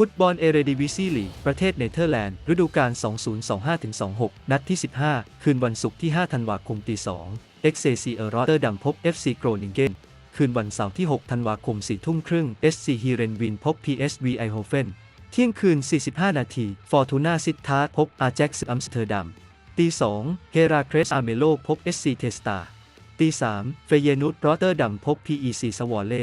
ฟุตบอลเอเรดิวิซีลีประเทศเนเธอร์แลนด์ ฤดูกาล 2025-26 นัดที่ 15 คืนวันศุกร์ที่ 5 ธันวาคมตี2เอ็กเซซีเออร์รอเตอร์ดัมพบ FC โกรนิงเกนคืนวันเสาร์ที่ 6 ธันวาคม 4 ทุ่มครึ่ง SC ฮีเรนวินพบ PSV ไอโฮเฟนเที่ยงคืน 45 นาทีฟอร์ตูนาซิตทาร์พบอาแจ็กซ์อัมสเตอร์ดัมตี2เฮราเครสอาเมโลพบ SC เทสตาตี3เฟเยนุตรอเตอร์ดัมพบ PEC สวอลเล่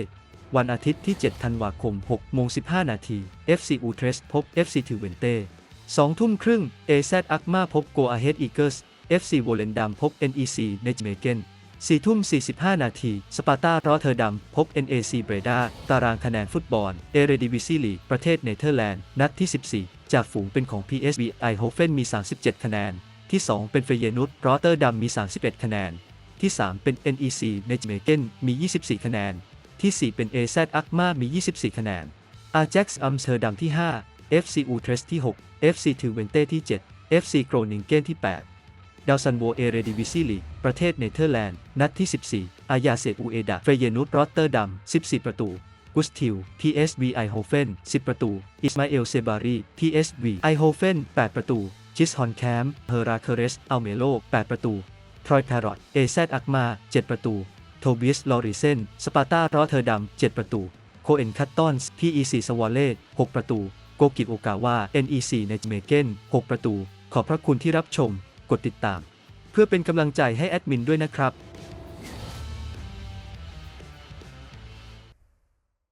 วันอาทิตย์ที่ 7 ธันวาคม6โมง15 นาที FC อูเทรสพบ FC ทิวเวนเต้2ทุ่มครึ่ง AZ อักมาพบ Go Ahead Eagles FC โวเลนดัมพบ NEC เนจเมเกน4ทุ่ม 45 นาที สปาร์ตารอเทอร์ดัม พบ NAC เบรดา ตารางคะแนนฟุตบอล เอเรดิวิซีลีประเทศเนเธอร์แลนด์ นัดที่ 14 จากฝูงเป็นของ PSV ไอโฮเฟนมี 37 คะแนน ที่ 2 เป็นเฟเยนุตรอเตอร์ดัมมี 31 คะแนน ที่ 3 เป็น NEC เนจเมเกนมี 24 คะแนน ที่ 4 เป็น AZ อักมามี 24 คะแนน Ajax อัมสเตอร์ดัมที่ 5 FC Utrecht ที่ 6 FC ทูเวนเต้ที่ 7 FC โกรนิงเกนที่ 8 ดาวซันโวเอเรดิวิซีลีประเทศเนเธอร์แลนด์ นัดที่ 14 อายาเซอูเอดาเฟเยนุตรอตเตอร์ดัม 14 ประตูกุสติล PSV ไอโฮเฟน 10 ประตู อิสมาเอล เซบารี PSV ไอโฮเฟน 8 ประตูจิสฮอนแคมเฮราเคเรส อัลเมโล 8 ประตู ทรอยแพรอตเอแซอักมา 7 ประตู โทบิสลอริเซน สปาร์ตารอเทอร์ดัม 7 ประตู โคเอนคัตตอนส์ PEC สวอลเล่6ประตู โกกิโอกาวา NEC เนจเมเกน6ประตู ขอบพระคุณที่รับชม กดติดตาม เพื่อเป็นกำลังใจให้แอดมินด้วยนะครับ